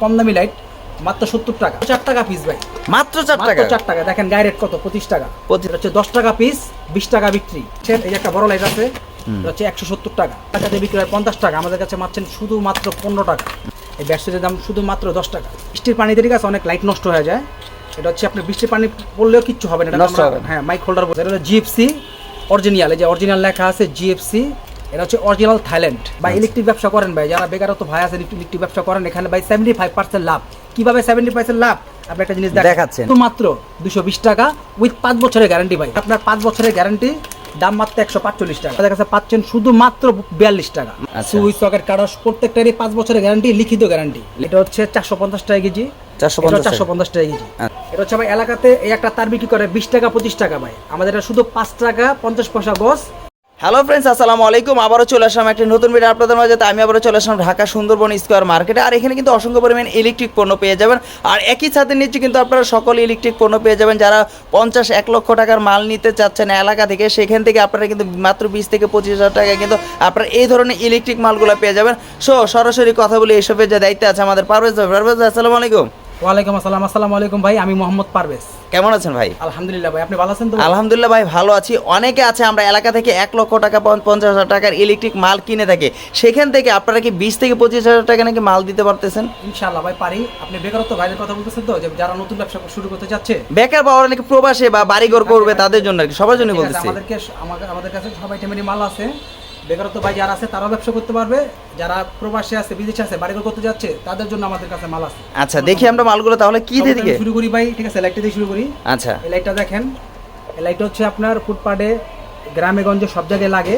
কম দামি লাইট মাত্র সত্তর টাকা। চার টাকা পিস ভাই। মাত্র চার টাকা? চার টাকা। দেখেন গায়ে রেট কত? পঁচিশ টাকা। হচ্ছে দশ টাকা পিস বিশ টাকা বিক্রি। এই একটা বড় লাইট আছে হচ্ছে একশো সত্তর টাকা। টাকাতে বিক্রি হয় পঞ্চাশ টাকা। আমাদের কাছে মারছেন শুধুমাত্র পনেরো টাকা। এই ব্যাটসেটের দাম শুধুমাত্র দশ টাকা। বৃষ্টির পানিতে ঠিক আছে অনেক লাইট নষ্ট হয়ে যায়। এটা হচ্ছে আপনি বৃষ্টির পানি পড়লেও কিচ্ছু হবে না। নষ্ট হবে হ্যাঁ মাইক হোল্ডার এটা হলো জিএফসি অরিজিনাল এই যে অরিজিনাল লেখা আছে জিএফসি এটা হচ্ছে অরিজিনাল থাইল্যান্ড বা ইলেকট্রিক ব্যবসা করেন ভাই যারা বেকারত্ব ভাই আছে ইলেকট্রিক ব্যবসা করেন এখানে ভাই সেভেন্টি ফাইভ পার্সেন্ট লাভ। কীভাবে সেভেন্টি পার্সেন্ট লাভ? আপনি একটা জিনিস দেখাচ্ছেন। মাত্র দুশো বিশ টাকা উইথ পাঁচ বছরের গ্যারান্টি ভাই। আপনার পাঁচ বছরের গ্যারান্টি দাম মাত্র একশো পাঁচচল্লিশ টাকা। আমাদের কাছে পাচ্ছেন শুধুমাত্র বিয়াল্লিশ টাকা। আচ্ছা। সুইচ সকেট কাটার প্রত্যেকটারই পাঁচ বছরের গ্যারান্টি লিখিত গ্যারান্টি এটা হচ্ছে চারশো পঞ্চাশ টাকা কেজি। চারশো পঞ্চাশ টাকা কেজি। আচ্ছা। এটা হচ্ছে ভাই এলাকাতে এই একটা তার বিক্রি করে বিশ টাকা পঁচিশ টাকা ভাই। আমাদের এটা শুধু পাঁচ টাকা পঞ্চাশ পয়সা গজ হ্যালো ফ্রেন্ডস আসসালামু আলাইকুম। আবারও চলে আসলাম একটি নতুন ভিডিও আপনাদের মাঝে। আমি আবারও চলে আসলাম ঢাকা সুন্দরবন স্কোয়ার মার্কেটে। আর এখানে কিন্তু অসংখ্য পরিমাণ ইলেকট্রিক পণ্য পেয়ে যাবেন। আর একই সাথে নিচে কিন্তু আপনারা সকল ইলেকট্রিক পণ্য পেয়ে যাবেন। যারা পঞ্চাশ এক লক্ষ টাকার মাল নিতে চাচ্ছেন এলাকা থেকে, সেখান থেকে আপনারা কিন্তু মাত্র বিশ থেকে পঁচিশ হাজার টাকায় কিন্তু আপনারা এই ধরনের ইলেকট্রিক মালগুলো পেয়ে যাবেন। সো, সরাসরি কথা বলি, এসবের যে দায়িত্বে আছে আমাদের পারভেজ ভাই। পারভেজ আসসালামু আলাইকুম। ওয়ালাইকুম আসসালাম। আসসালামু আলাইকুম ভাই আমি মোহাম্মদ পারভেজ। কেমন আছেন ভাই? আলহামদুলিল্লাহ ভাই আপনি ভালো আছেন তো আলহামদুলিল্লাহ ভাই ভালো আছি। অনেকে আছে আমরা এলাকা থেকে এক লক্ষ টাকা পঞ্চাশ হাজার টাকার ইলেকট্রিক মাল কিনে থাকি। সেখান থেকে আপনারা কি বিশ থেকে পঁচিশ হাজার টাকা নাকি মাল দিতে পারতেছেন? ইনশাআল্লাহ ভাই পারি। আপনি বেকারত্ব ভাইদের কথা বলতেছেন তো যে যারা নতুন ব্যবসা শুরু করতে যাচ্ছে বেকার বা অনেকে প্রবাসে বা বাড়িঘর করবে তাদের জন্য আর কি সবার জন্য বলতেছি। আমাদেরকে আমাদের কাছে সবাই টেমেরি মাল আছে। বেকারত্ব ভাই যারা আছে তারাও ব্যবসা করতে পারবে। যারা প্রবাসে আছে বিদেশে আছে বাড়িঘর করতে যাচ্ছে তাদের জন্য আমাদের কাছে মাল আছে। আচ্ছা দেখি আমরা মালগুলো তাহলে কি সর্বপ্রথম দিকে? শুরু করি ভাই ঠিক আছে? লাইটটা দিয়ে শুরু করি। আচ্ছা। এই লাইটটা দেখেন। এই লাইটটা হচ্ছে আপনার ফুটপাটে গ্রামে গঞ্জে সব জায়গায় লাগে।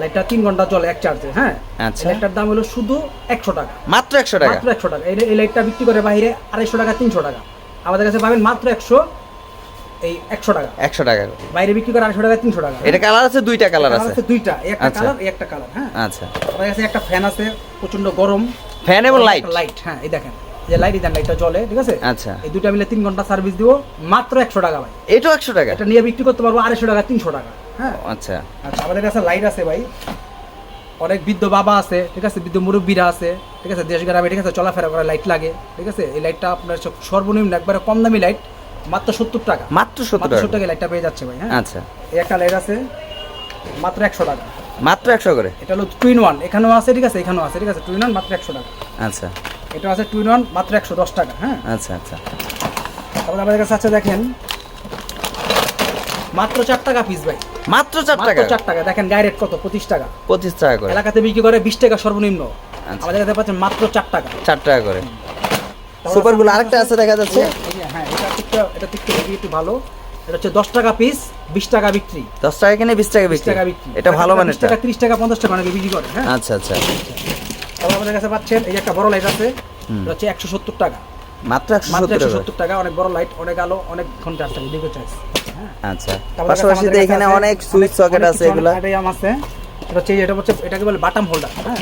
লাইটটা তিন ঘণ্টা চলে এক চার্জে হ্যাঁ? আচ্ছা। লাইটটার দাম হলো শুধু একশো টাকা। মাত্র একশো টাকা? মাত্র একশো টাকা। এই এই লাইটটা বিক্রি করে বাইরে আড়াইশো টাকা তিনশো টাকা। আমাদের কাছে পাবেন মাত্র একশো এই একশো টাকা। একশো টাকা বাইরে বিক্রি করে আড়াইশো টাকা তিনশো টাকা। এটা কালার আছে দুইটা কালার আছে। আছে দুইটা। একটা আচ্ছা। কালার একটা কালার হ্যাঁ। আচ্ছা। আমাদের কাছে একটা ফ্যান আছে প্রচণ্ড গরম। ফ্যান এবং লাইট লাইট হ্যাঁ এই দেখেন। যে লাইট দেন লাইটটা জ্বলে ঠিক আছে? আচ্ছা। এই দুইটা মিলে তিন ঘণ্টা সার্ভিস দিব মাত্র একশো টাকা ভাই। এটাও একশো টাকা? এটা নিয়ে বিক্রি করতে পারব আড়াইশো টাকা তিনশো টাকা হ্যাঁ। আচ্ছা। আচ্ছা আমাদের কাছে লাইট আছে ভাই। অনেক বৃদ্ধ বাবা আছে ঠিক আছে? বৃদ্ধ মুরব্বীরা আছে ঠিক আছে? দেশ গ্রামে ঠিক আছে? চলাফেরা করে লাইট লাগে ঠিক আছে? এই লাইটটা আপনার সর্বনিম্ন একবারে কম দামি লাইট মাত্র সত্তর টাকা। মাত্র সত্তর টাকা লাইটটা পেয়ে যাচ্ছে ভাই হ্যাঁ? আচ্ছা। একটা লাইট আছে মাত্র একশো টাকা। মাত্র একশো করে? এটা হলো টুইন ওয়ান এখানেও আছে ঠিক আছে? এখানেও আছে ঠিক আছে? টুইন ওয়ান মাত্র একশো টাকা। আচ্ছা। এটা আছে টুইন ওয়ান মাত্র একশো দশ টাকা হ্যাঁ? আচ্ছা আচ্ছা। তারপরে আমাদের কাছে আছে দেখেন। মাত্র চার টাকা পিস ভাই। মাত্র চার মাত্র টাকা? চার টাকা। দেখেন গায়ে রেট কত? পঁচিশ টাকা। পঁচিশ টাকা করে। এলাকাতে বিক্রি করে বিশ টাকা সর্বনিম্ন। আচ্ছা। আমাদের কাছে পাচ্ছেন মাত্র চার টাকা। চার টাকা করে। সুপারগুলো আরেকটা আছে দেখা যাচ্ছে। হ্যাঁ এটা একটু হেভি একটু ভালো। এটা হচ্ছে দশ টাকা পিস বিশ টাকা বিক্রি। দশ টাকা কিনে বিশ টাকা বিশ টাকা বিক্রি। এটা ভালো মানের টাকা ত্রিশ টাকা পঞ্চাশ টাকা অনেকে বিক্রি করে হ্যাঁ? আচ্ছা আচ্ছা। তারপর আমাদের কাছে পাচ্ছেন এই একটা বড় লাইট আছে এটা হচ্ছে একশো সত্তর টাকা। মাত্র একশো সত্তর টাকা। অনেক বড় লাইট অনেক আলো অনেক ঘণ্টা দেখে চাইছে হ্যাঁ? আচ্ছা। পাশাপাশি এখানে অনেক সুইচ সকেট আছে এগুলো। আছে। এটা হচ্ছে এটা হচ্ছে এটাকে বলে বাটাম হোল্ডার হ্যাঁ?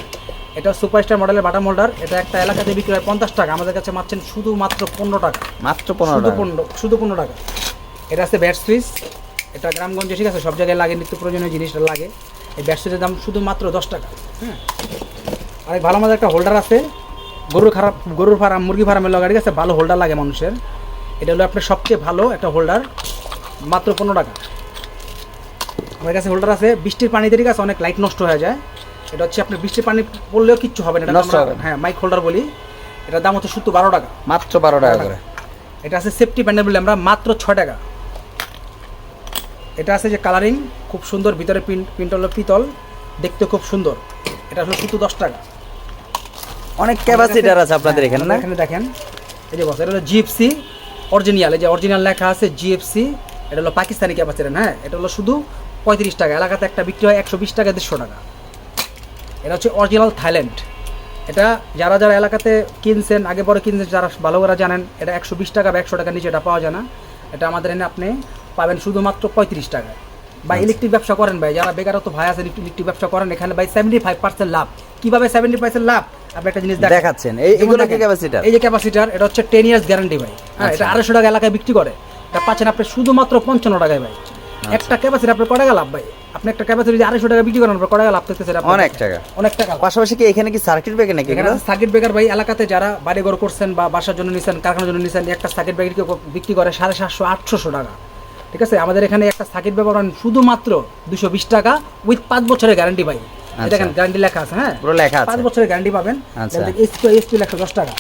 এটা সুপারস্টার মডেলের বাটাম হোল্ডার এটা একটা এলাকাতে বিক্রি হয় পঞ্চাশ টাকা। আমাদের কাছে মারছেন শুধুমাত্র পনেরো টাকা। মাত্র পনেরো শুধু টাকা পনেরো শুধু পনেরো টাকা। এটা আছে ব্যাট সুইচ। এটা গ্রামগঞ্জে ঠিক আছে সব জায়গায় লাগে নিত্য প্রয়োজনীয় জিনিসটা লাগে। এই ব্যাট সুইচের দাম শুধুমাত্র দশ টাকা। হ্যাঁ আরেক ভালো আমাদের একটা হোল্ডার আছে। গরুর খারাপ গরুর ফার্ম মুরগি ফার্মের লগা ঠিক আছে ভালো হোল্ডার লাগে মানুষের। এটা হলো আপনার সবচেয়ে ভালো একটা হোল্ডার মাত্র পনেরো টাকা। আমার কাছে হোল্ডার আছে। বৃষ্টির পানিতে ঠিক আছে অনেক লাইট নষ্ট হয়ে যায়। এটা হচ্ছে আপনার বৃষ্টির পানি পড়লেও কিচ্ছু হবে না এটা নষ্ট হবে হ্যাঁ মাইক হোল্ডার বলি। এটার দাম হচ্ছে শুধু বারো টাকা। মাত্র বারো টাকা করে। এটা আছে সেফটি প্যান্ডেল বলে আমরা মাত্র ছয় টাকা। এটা আছে যে কালারিং খুব সুন্দর ভিতরে প্রিন্ট প্রিন্ট হলো পিতল দেখতে খুব সুন্দর। এটা হলো শুধু দশ টাকা। অনেক ক্যাপাসিটার আছে? আপনাদের হ্যাঁ, এখানে না? এখানে দেখেন। এই যে বস এটা হলো জিএফসি অরিজিনাল এই যে অরিজিনাল লেখা আছে জিএফসি এটা হলো পাকিস্তানি ক্যাপাসিটার হ্যাঁ এটা হলো শুধু পঁয়ত্রিশ টাকা। এলাকাতে একটা বিক্রি হয় একশো বিশ টাকা দেড়শো টাকা। এটা হচ্ছে অরিজিনাল থাইল্যান্ড এটা যারা যারা এলাকাতে কিনছেন আগে পরে কিনছেন যারা ভালো করে জানেন এটা একশো বিশ টাকা বা একশো টাকা নিচে এটা পাওয়া যায় না। এটা আমাদের এনে আপনি পাবেন শুধুমাত্র পঁয়ত্রিশ টাকায়। বা ইলেকট্রিক ব্যবসা করেন ভাই যারা বেকারত্ব ভাই আছে ইলেকট্রিক ব্যবসা করেন এখানে ভাই সেভেন্টি ফাইভ পার্সেন্ট লাভ। কীভাবে সেভেন্টি পার্সেন্ট লাভ? আপনি একটা জিনিস দেখাচ্ছেন। এই কি ক্যাপাসিটার এই যে ক্যাপাসিটার এটা হচ্ছে টেন ইয়ার্স গ্যারান্টি ভাই। হ্যাঁ এটা আচ্ছা। আড়াইশো টাকা এলাকায় বিক্রি করে। এটা পাচ্ছেন আপনি শুধুমাত্র পঞ্চান্ন টাকায় ভাই। আচ্ছা। একটা ক্যাপাসিটি আপনার কটা লাভ ভাই? আপনি একটা ক্যাপাসিটি যদি আড়াইশো টাকা বিক্রি করেন কটা লাভ থাকতেছে অনেক টাকা। অনেক টাকা। পাশাপাশি কি এখানে কি সার্কিট ব্রেকার নাকি এখানে সার্কিট ব্রেকার ভাই এলাকাতে যারা বাড়ি ঘর করছেন বা বাসার জন্য নিছেন কারখানার জন্য নিছেন একটা সার্কিট ব্রেকার বিক্রি করে সাড়ে সাতশো আটশোশো টাকা। ঠিক আছে? আমাদের এখানে একটা সার্কিট ব্রেকার শুধুমাত্র দুশো বিশ টাকা উইথ পাঁচ বছরের গ্যারান্টি ভাই। আচ্ছা। দেখেন গ্যারান্টি লেখা আছে হ্যাঁ? পুরো লেখা পাঁচ বছরের গ্যারান্টি পাবেন। আচ্ছা। এসপি এসপি একশো দশ টাকা।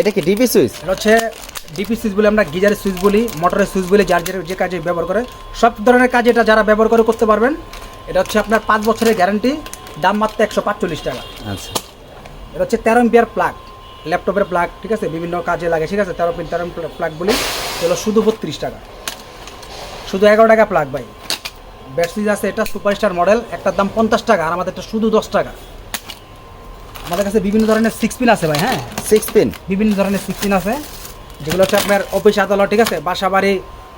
এটা কি ডিপি সুইচ? এটা হচ্ছে ডিপি সুইচ বলে আমরা গিজারের সুইচ বলি মোটরের সুইচ বলি যার যে কাজে ব্যবহার করে। সব ধরনের কাজে এটা যারা ব্যবহার করে করতে পারবেন। এটা হচ্ছে আপনার পাঁচ বছরের গ্যারান্টি দাম মাত্র একশো পাঁচচল্লিশ টাকা। আচ্ছা। এটা হচ্ছে তেরো এম্পিয়ার প্লাগ ল্যাপটপের প্লাগ ঠিক আছে? বিভিন্ন কাজে লাগে ঠিক আছে? তেরো তেরো প্লাগ বলি এগুলো শুধু বত্রিশ টাকা। শুধু এগারো টাকা প্লাগ ভাই। ব্যাটসিজ আছে এটা সুপারস্টার মডেল একটার দাম পঞ্চাশ টাকা আর আমাদেরটা শুধু দশ টাকা। আমাদের কাছে বিভিন্ন ধরনের সিক্স পিন আছে ভাই হ্যাঁ? সিক্স পিন বিভিন্ন ধরনের সিক্স পিন আছে। যেগুলো হচ্ছে আপনার অফিস আদালত ঠিক আছে? বাসা বাড়ি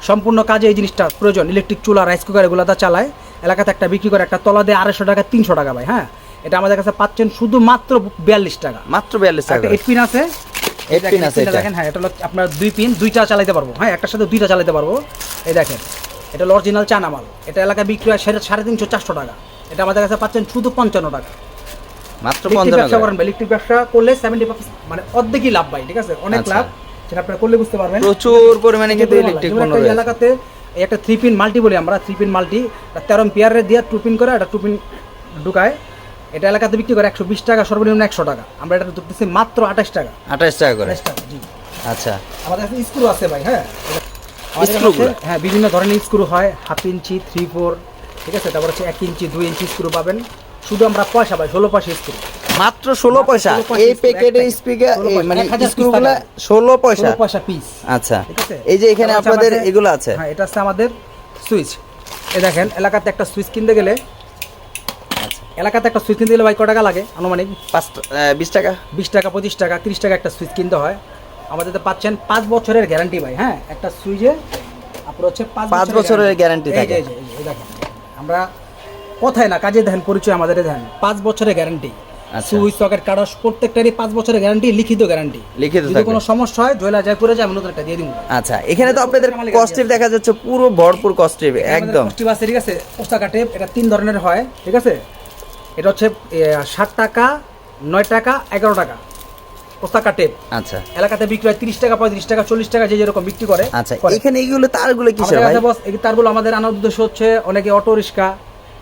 সম্পূর্ণ কাজে এই জিনিসটা প্রয়োজন। ইলেকট্রিক চুলা রাইস কুকার এগুলো তা চালায়। এলাকাতে একটা বিক্রি করে একটা তলা দিয়ে আড়াইশো টাকা তিনশো টাকা ভাই হ্যাঁ? এটা আমাদের কাছে পাচ্ছেন শুধুমাত্র বিয়াল্লিশ টাকা। মাত্র বিয়াল্লিশ টাকা এইট পিন আছে। Eight pin আছে। দেখেন হ্যাঁ এটা হলো আপনার দুই পিন দুইটা চালাতে পারব। হ্যাঁ একটার সাথে দুইটা চালাতে পারব। এই দেখেন এটা হলো অরিজিনাল চানা মাল এটা এলাকায় বিক্রি হয় সাড়ে সাড়ে তিনশো চারশো টাকা। এটা আমাদের কাছে পাচ্ছেন শুধু পঞ্চান্ন টাকা। মাত্র ব্যবসা করেন ইলেকট্রিক ব্যবসা করলে সেভেন্টি মানে অর্ধেকই লাভ ভাই ঠিক আছে? অনেক আচ্ছা। লাভ সেটা আপনারা করলে বুঝতে পারবেন। প্রচুর পরিমাণে কিন্তু ইলেকট্রিক পণ্য রয়েছে। এলাকাতে একটা থ্রি পিন মাল্টি বলি আমরা থ্রি পিন মাল্টি তেরো পিয়ারে দিয়ে টু পিন করে একটা টু পিন ঢুকায়। এটা এলাকাতে বিক্রি করে একশো বিশ টাকা সর্বনিম্ন একশো টাকা। আমরা এটা ধরতেছি মাত্র আঠাশ টাকা। আঠাশ টাকা করে? টাকা জি। আচ্ছা। আমাদের কাছে স্ক্রু আছে ভাই হ্যাঁ? হ্যাঁ বিভিন্ন ধরনের স্ক্রু হয় হাফ ইঞ্চি থ্রি ফোর ঠিক আছে? তারপর হচ্ছে এক ইঞ্চি দুই ইঞ্চি স্ক্রু পাবেন। শুধু আমরা পয়সা পাই ষোলো পয়সা স্ক্রু মাত্র ষোলো পয়সা। এই প্যাকেটের স্পিকার মানে 1000 piece স্ক্রুগুলো। ষোলো পয়সা। পয়সা পিস আচ্ছা। আছে? এই যে এখানে আপনাদের এগুলো আছে। হ্যাঁ এটা হচ্ছে আমাদের সুইচ এ দেখেন এলাকাতে একটা সুইচ কিনতে গেলে আচ্ছা। এলাকাতে একটা সুইচ কিনতে গেলে ভাই ক টাকা লাগে? আনুমানিক? পাঁচ বিশ টাকা। বিশ টাকা পঁচিশ টাকা তিরিশ টাকা একটা সুইচ কিনতে হয়। আমাদের তো পাচ্ছেন পাঁচ বছরের গ্যারান্টি ভাই হ্যাঁ? একটা সুইচে আপনার হচ্ছে পাঁচ বছরের যে, থাকে। দেখেন। আমরা কথায় না? কাজে দেখেন পরিচয় আমাদের দেখেন পাঁচ বছরের গ্যারান্টি। সুইচ সকেট কাটা প্রত্যেকটারই পাঁচ বছরের গ্যারান্টি লিখিত গ্যারান্টি লিখিত যদি কোনো সমস্যা হয় জয়লা যায় করে যায় আমি নতুন একটা দিয়ে দিব। আচ্ছা এখানে তো আপনাদের কস্টিভ দেখা যাচ্ছে পুরো ভরপুর কস্টিভ একদম। কষ্টি আছে ঠিক আছে? পোস্তাকা টেপ এটা তিন ধরনের হয় ঠিক আছে? এটা হচ্ছে ষাট টাকা নয় টাকা এগারো টাকা। পোস্তাকা টেপ আচ্ছা। এলাকাতে বিক্রি হয় তিরিশ টাকা পঁয়ত্রিশ টাকা চল্লিশ টাকা যে যেরকম বিক্রি করে আচ্ছা এখানে এইগুলো তারগুলো এই তারগুলো আমাদের আনার উদ্দেশ্য হচ্ছে অনেকে অটো রিক্সা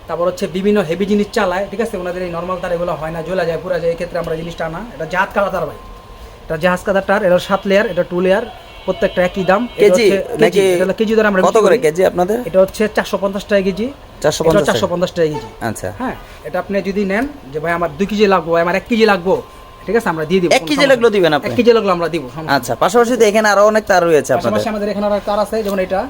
তারপর হচ্ছে বিভিন্ন হেভি জিনিস চালায় ঠিক আছে? ওনাদের এই নর্মাল তার এগুলো হয় না জ্বলা যায় পুরা যায় এই ক্ষেত্রে আমরা জিনিসটা আনা। এটা জাহাজ কালা তার ভাই। এটা জাহাজ কাদা তার এটা সাত লেয়ার এটা টু লেয়ার প্রত্যেকটা একই দাম। কেজি নাকি কেজি ধরে আমরা কত করে কেজি আপনাদের? এটা হচ্ছে চারশো পঞ্চাশ টাকা কেজি। চারশো পঞ্চাশ টাকা। কেজি। আচ্ছা। হ্যাঁ এটা আপনি যদি নেন যে ভাই আমার দুই কেজি লাগবো আমার এক কেজি লাগবো ঠিক আছে? আমরা দিয়ে দিব এক কেজি লাগল দিবেন আপনি? এক কেজি লাগল আমরা দিব আচ্ছা পাশাপাশি তো এখানে আরও অনেক তার রয়েছে আপনাদের। পাশাপাশি আমাদের এখানে আর তার আছে যেমন এটা।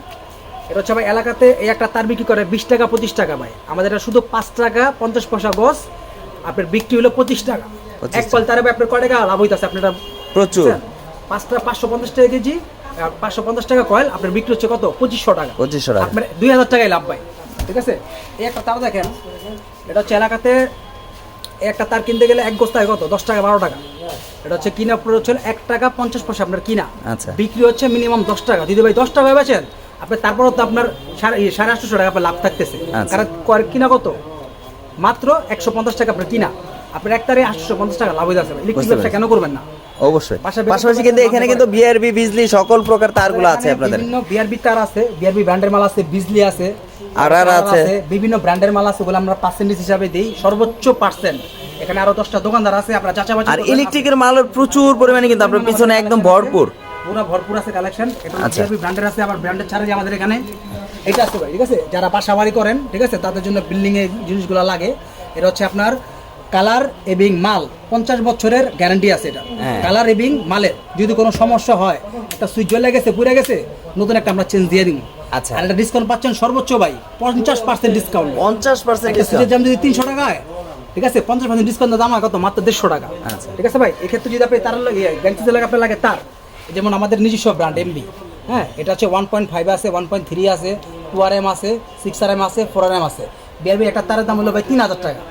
এটা হচ্ছে ভাই এলাকাতে এই একটা তার বিক্রি করে বিশ টাকা পঁচিশ টাকা ভাই। আমাদের এটা শুধু পাঁচ টাকা পঞ্চাশ পয়সা গজ। আপনার বিক্রি হলো পঁচিশ টাকা। এক কল তারে ভাই আপনার কয় টাকা লাভ হইতেছে? আপনার প্রচুর? পাঁচটা পাঁচশো পঞ্চাশ টাকা কেজি পাঁচশো পঞ্চাশ টাকা কয়েল আপনার বিক্রি হচ্ছে কত? পঁচিশশো টাকা। পঁচিশশো টাকা। আপনার দুই হাজার টাকায় লাভ পাই ঠিক আছে? এই একটা তার দেখেন এটা হচ্ছে এলাকাতে একটা তার কিনতে গেলে এক গোস্তায় কত? দশ টাকা বারো টাকা। এটা হচ্ছে কিনা আপনার হচ্ছে এক টাকা পঞ্চাশ পয়সা আপনার কিনা। আচ্ছা। বিক্রি হচ্ছে মিনিমাম দশ টাকা। দিদি ভাই দশ টাকা বেচেন আপনার তারপরও তো আপনার সাড়ে আটশোশো টাকা আপনার লাভ থাকতেছে। আচ্ছা। কারণ কিনা কত? মাত্র একশো পঞ্চাশ টাকা আপনার কিনা। আপনার এক তারে আটশো পঞ্চাশ টাকা লাভ হয়ে যাচ্ছে ইলেকট্রিক ব্যবসা কেন করবেন না? অবশ্যই। পাশাপাশি কিন্তু এখানে কিন্তু বিআরবি বিজলি সকল প্রকার তারগুলো আছে আপনাদের। বিভিন্ন বিআরবি তার আছে বিআরবি ব্র্যান্ডের মাল আছে বিজলি আছে আর আর আছে। বিভিন্ন ব্র্যান্ডের মাল আছে ওগুলো আমরা পার্সেন্টেজ হিসাবে দিই সর্বোচ্চ পার্সেন্ট এখানে আরও দশটা দোকানদার আছে আপনারা যাচাই আর ইলেকট্রিকের মালের প্রচুর পরিমাণে কিন্তু আপনার পিছনে একদম ভরপুর। পুরো ভরপুর আছে কালেকশন এটা আচ্ছা। বিআরবি ব্র্যান্ডের আছে আবার ব্র্যান্ডের ছাড়া যে আমাদের এখানে। এটা আছে ভাই ঠিক আছে? যারা বাসা বাড়ি করেন ঠিক আছে? তাদের জন্য বিল্ডিং এ জিনিসগুলো লাগে। এটা হচ্ছে আপনার কালার এবং মাল। পঞ্চাশ বছরের গ্যারান্টি আছে এটা। হ্যাঁ। কালার এবং মালের। যদি কোনো সমস্যা হয় একটা সুইচ জ্বলে গেছে পুড়ে গেছে নতুন একটা আমরা চেঞ্জ দিয়ে দিব। আচ্ছা। আর এটা ডিসকাউন্ট পাচ্ছেন সর্বোচ্চ ভাই পঞ্চাশ পার্সেন্ট ডিসকাউন্ট পঞ্চাশ পার্সেন্ট একটা সুইচের দাম যদি তিনশো টাকা হয় ঠিক আছে? পঞ্চাশ পার্সেন্ট ডিসকাউন্ট দাম হয় কত? মাত্র দেড়শো টাকা। আচ্ছা। ঠিক আছে ভাই? এক্ষেত্রে যদি আপনি তার লাগে গ্যাংসিসের লাগে আপনার লাগে তার। যেমন আমাদের নিজস্ব ব্র্যান্ড এমবি হ্যাঁ এটা হচ্ছে ওয়ান পয়েন্ট ফাইভ আছে ওয়ান পয়েন্ট থ্রি আছে টু আর এম আছে সিক্স আর এম আছে ফোর আর এম আছে। বিআরবি একটা তারের দাম হলো ভাই তিন হাজার টাকা।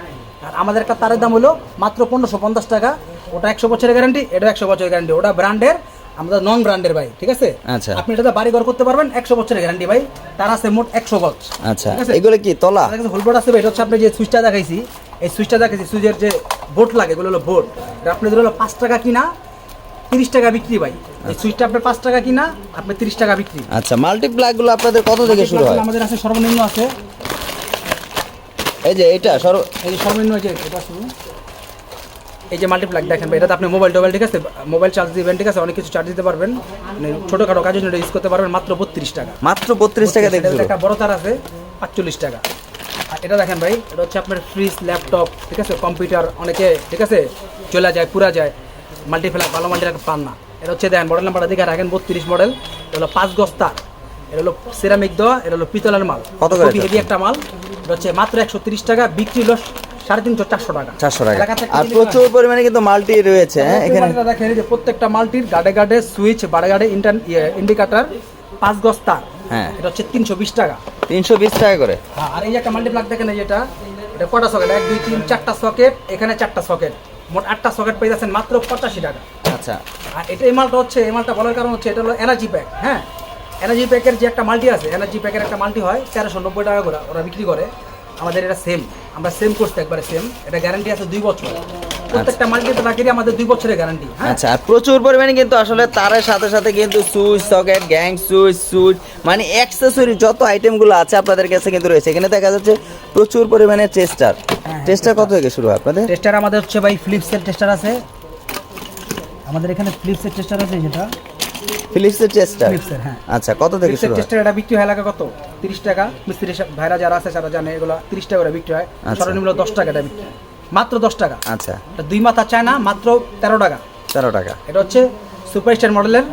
আর আমাদের একটা তারের দাম হলো মাত্র পনেরোশো পঞ্চাশ টাকা। ওটা একশো বছরের গ্যারান্টি এটা একশো বছরের গ্যারান্টি ওটা ব্র্যান্ডের আমাদের নন ব্র্যান্ডের ভাই ঠিক আছে? আচ্ছা। আপনি এটাতে বাড়ি ঘর করতে পারবেন একশো বছরের গ্যারান্টি ভাই। তার আছে মোট একশো গজ আচ্ছা? এগুলো কি তলা? হোলবোর্ড আছে ভাই, এটা হচ্ছে আপনি যে সুইচটা দেখাইছি এই সুইচটা দেখাইছি সুইচের যে বোর্ড লাগে এগুলো হলো বোর্ড এটা আপনি হলো পাঁচ টাকা কিনা তিরিশ টাকা বিক্রি ভাই। এই সুইচটা আপনার পাঁচ টাকা কিনা আপনি তিরিশ টাকা বিক্রি। আচ্ছা মাল্টিপ্লাগগুলো আপনাদের কত থেকে শুরু হয়? আমাদের আছে সর্বনিম্ন আছে। এই যে এটা সর্ব এই যে সর্বনিম্ন যে এটা শুরু এই যে মাল্টিপ্লাগ দেখেন ভাই এটাতে আপনি মোবাইল টোবাইল ঠিক আছে? মোবাইল চার্জ দিবেন ঠিক আছে? অনেক কিছু চার্জ দিতে পারবেন। মানে ছোটোখাটো কাজের জন্য ইউজ করতে পারবেন মাত্র বত্রিশ টাকা। মাত্র বত্রিশ টাকা শুরু। একটা বড় তার আছে পাঁচচল্লিশ টাকা। আর এটা দেখেন ভাই এটা হচ্ছে আপনার ফ্রিজ ল্যাপটপ ঠিক আছে? কম্পিউটার অনেকে ঠিক আছে? চলে যায় পুরা যায়। মাল্টিপ্লাগ ভালো মাল্টিপ্লাগ পান না। এটা হচ্ছে দেখেন মডেল নাম্বারটা দেখে রাখেন বত্রিশ মডেল এটা হলো পাঁচ গস্তা এটা হলো সিরামিক দেওয়া এটা হলো পিতলের মাল। কত হেভি একটা মাল। এটা হচ্ছে মাত্র একশো তিরিশ টাকা বিক্রি হলো সাড়ে তিনশো চারশো টাকা। চারশো টাকা। আর প্রচুর পরিমাণে কিন্তু মাল্টি রয়েছে হ্যাঁ এখানে। দেখেন যে প্রত্যেকটা মাল্টির গাড়ে গাড়ে সুইচ বাড়ে গাড়ে ইন্ডিকেটার পাঁচ গজ তার হ্যাঁ। এটা হচ্ছে তিনশো বিশ টাকা। তিনশো বিশ টাকা করে। হ্যাঁ, আর এই একটা মাল্টিপ্লাগ দেখেন এই যেটা এটা কটা সকেট এক দুই তিন চারটা সকেট এখানে চারটা সকেট মোট আটটা সকেট পেয়ে যাচ্ছেন মাত্র পঁচাশি টাকা। আচ্ছা। আর এটা এই মালটা হচ্ছে এই মালটা বলার কারণ হচ্ছে এটা হলো এনার্জি প্যাক হ্যাঁ? এনার্জি প্যাকের যে একটা মাল্টি আছে এনার্জি প্যাকের একটা মাল্টি হয় তেরোশো নব্বই টাকা করে ওরা বিক্রি করে। আমাদের এটা সেম আমরা সেম করছি একবারে সেম এটা গ্যারান্টি আছে দুই বছর। প্রত্যেকটা মাল্টি প্যাকেরই আমাদের দুই বছরের গ্যারান্টি আচ্ছা আর প্রচুর পরিমাণে কিন্তু আসলে তারের সাথে সাথে কিন্তু switch socket gang switch switch মানে অ্যাক্সেসরি যত আইটেমগুলো আছে আপনাদের কাছে কিন্তু রয়েছে। এখানে দেখা যাচ্ছে প্রচুর পরিমাণে চেস্টার। হ্যাঁ, চেস্টার কত থেকে শুরু হয় আপনাদের? টেস্টার আমাদের হচ্ছে ভাই ফ্লিপসের টেস্টার আছে। আমাদের এখানে ফ্লিপসের টেস্টার আছে যেটা। ফিলিপসের চেস্টার ফিলিপসের, হ্যাঁ। আচ্ছা কত থেকে শুরু হয়? টেস্টার এটা বিক্রি হয় এলাকা কত? তিরিশ টাকা। মিস্ত্রি ভাইরা যারা আছে যারা জানে এগুলো তিরিশ টাকা করে বিক্রি হয়। আচ্ছা। সর্বনিম্ন দশ টাকা এটা বিক্রি হয়। মাত্র দশ টাকা। আচ্ছা। এটা দুই মাথা চায় না মাত্র তেরো টাকা। তেরো টাকা। এটা হচ্ছে সুপারস্টার মডেলের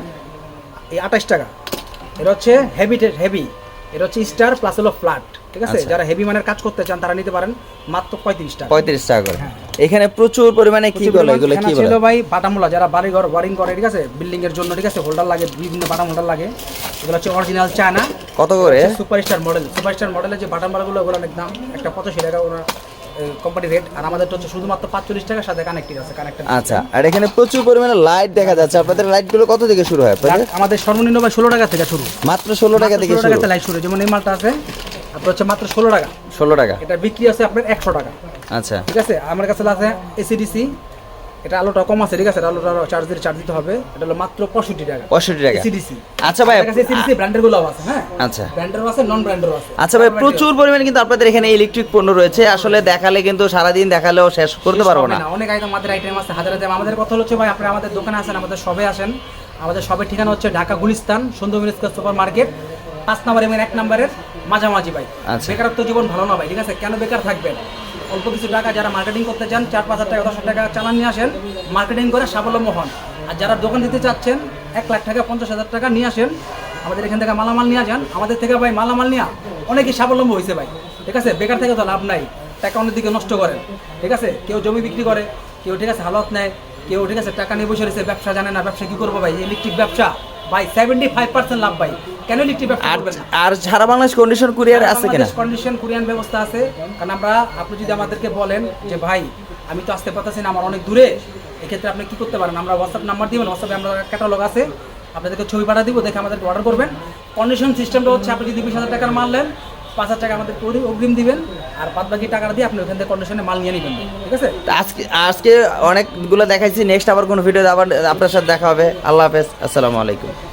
এই আঠাশ টাকা। এটা হচ্ছে হেভি হেভি এটা হচ্ছে স্টার প্লাস হলো ফ্ল্যাট ঠিক আছে? আচ্ছা। যারা হেভি মানের কাজ করতে চান তারা নিতে পারেন মাত্র পঁয়ত্রিশ টাকা পঁয়ত্রিশ টাকা করে। হ্যাঁ। এখানে প্রচুর পরিমাণে কি বলে এগুলো? কি বলে? ভাই বাটামোলা যারা বাড়ি ঘর ওয়ারিং করে ঠিক আছে? বিল্ডিং এর জন্য ঠিক আছে? হোল্ডার লাগে বিভিন্ন বাটাম হোল্ডার লাগে। এগুলো হচ্ছে অরিজিনাল চায়না। কত করে? সুপারস্টার মডেল সুপারস্টার মডেলের যে বাটাম বারগুলো ওগুলো অনেক দাম। একটা পঁচাশি টাকা ওরা কোম্পানি রেট আর আমাদের হচ্ছে শুধুমাত্র পাঁচচল্লিশ টাকার সাথে কানেক্টেড আছে কানেক্টেড আচ্ছা আর এখানে প্রচুর পরিমাণে লাইট দেখা যাচ্ছে। আপনাদের লাইটগুলো কত থেকে শুরু হয়? আমাদের সর্বনিম্ন ভাই ষোলো টাকা থেকে শুরু। মাত্র ষোলো টাকা থেকে ষোলো শুরু। লাইট শুরু। যেমন এই মালটা আছে আপনার হচ্ছে মাত্র ষোলো টাকা। ষোলো টাকা। এটা বিক্রি আছে আপনার একশো টাকা। আচ্ছা। ঠিক আছে? আমার কাছে আছে এসিডিসি এটা আলোটা কম আছে ঠিক আছে? আলোটা চার্জ দিলে চার্জ দিতে হবে। এটা হলো মাত্র পঁয়ষট্টি টাকা। পঁয়ষট্টি টাকা। এসিডিসি আচ্ছা ভাই এসিডিসি ব্র্যান্ডেরগুলো আছে হ্যাঁ? আচ্ছা। ব্র্যান্ডেরও আছে নন ব্র্যান্ডেরও আছে। আচ্ছা ভাই প্রচুর পরিমাণে কিন্তু আপনাদের এখানে ইলেকট্রিক পণ্য রয়েছে। আসলে দেখালে কিন্তু সারাদিন দেখালেও শেষ করতে পারব না। অনেক আইটেম আমাদের আইটেম আছে হাজার হাজার আমাদের কথা হচ্ছে ভাই আপনি আমাদের দোকানে আসেন আমাদের সবে আসেন। আমাদের সবের ঠিকানা হচ্ছে ঢাকা গুলিস্তান সুন্দর সুপার মার্কেট পাঁচ নাম্বার এবং এক নাম্বারের মাঝামাঝি ভাই। আচ্ছা। বেকারত্ব জীবন ভালো না ভাই ঠিক আছে? কেন বেকার থাকবেন? অল্প কিছু টাকা যারা মার্কেটিং করতে চান চার পাঁচ হাজার টাকা দশ টাকা চালান নিয়ে আসেন মার্কেটিং করে স্বাবলম্ব হন। আর যারা দোকান দিতে চাচ্ছেন এক লাখ টাকা পঞ্চাশ হাজার টাকা নিয়ে আসেন আমাদের এখান থেকে মালামাল নিয়ে যান আমাদের থেকে ভাই মালামাল নিয়ে অনেকই স্বাবলম্ব হয়েছে ভাই ঠিক আছে? বেকার থেকে তো লাভ নাই টাকা অন্যদিকে নষ্ট করেন ঠিক আছে? কেউ জমি বিক্রি করে কেউ ঠিক আছে হালত নেয় কেউ ঠিক আছে টাকা নিয়ে বসে রয়েছে ব্যবসা জানে না ব্যবসা কী করব ভাই? ইলেকট্রিক ব্যবসা। ভাই সেভেন্টি ফাইভ পার্সেন্ট লাভ ভাই। কেন ইলেকট্রিক ব্যবসা আর করবেন না? আর সারা বাংলাদেশ কন্ডিশন কুরিয়ার আছে কিনা? কন্ডিশন কুরিয়ান ব্যবস্থা আছে। কারণ আমরা আপনি যদি আমাদেরকে বলেন যে ভাই আমি তো আসতে পারতেছি না আমার অনেক দূরে। এক্ষেত্রে আপনি কি করতে পারেন? আমরা হোয়াটসঅ্যাপ নাম্বার দিবেন হোয়াটসঅ্যাপে আমরা ক্যাটালগ আছে। আপনাদেরকে ছবি পাঠা দিব দেখে আমাদেরকে অর্ডার করবেন। কন্ডিশন সিস্টেমটা হচ্ছে আপনি যদি বিশ হাজার টাকার মাল নেন পাঁচ হাজার টাকা আমাদের অগ্রিম দিবেন। আর বাদ বাকি টাকাটা দিয়ে আপনি ওখান থেকে কন্ডিশনে মাল নিয়ে নেবেন। ঠিক আছে? আজকে আজকে অনেকগুলো দেখাইছি নেক্সট আবার কোনো ভিডিও আবার আপনার সাথে দেখা হবে। আল্লাহ হাফেজ, আসসালামু আলাইকুম।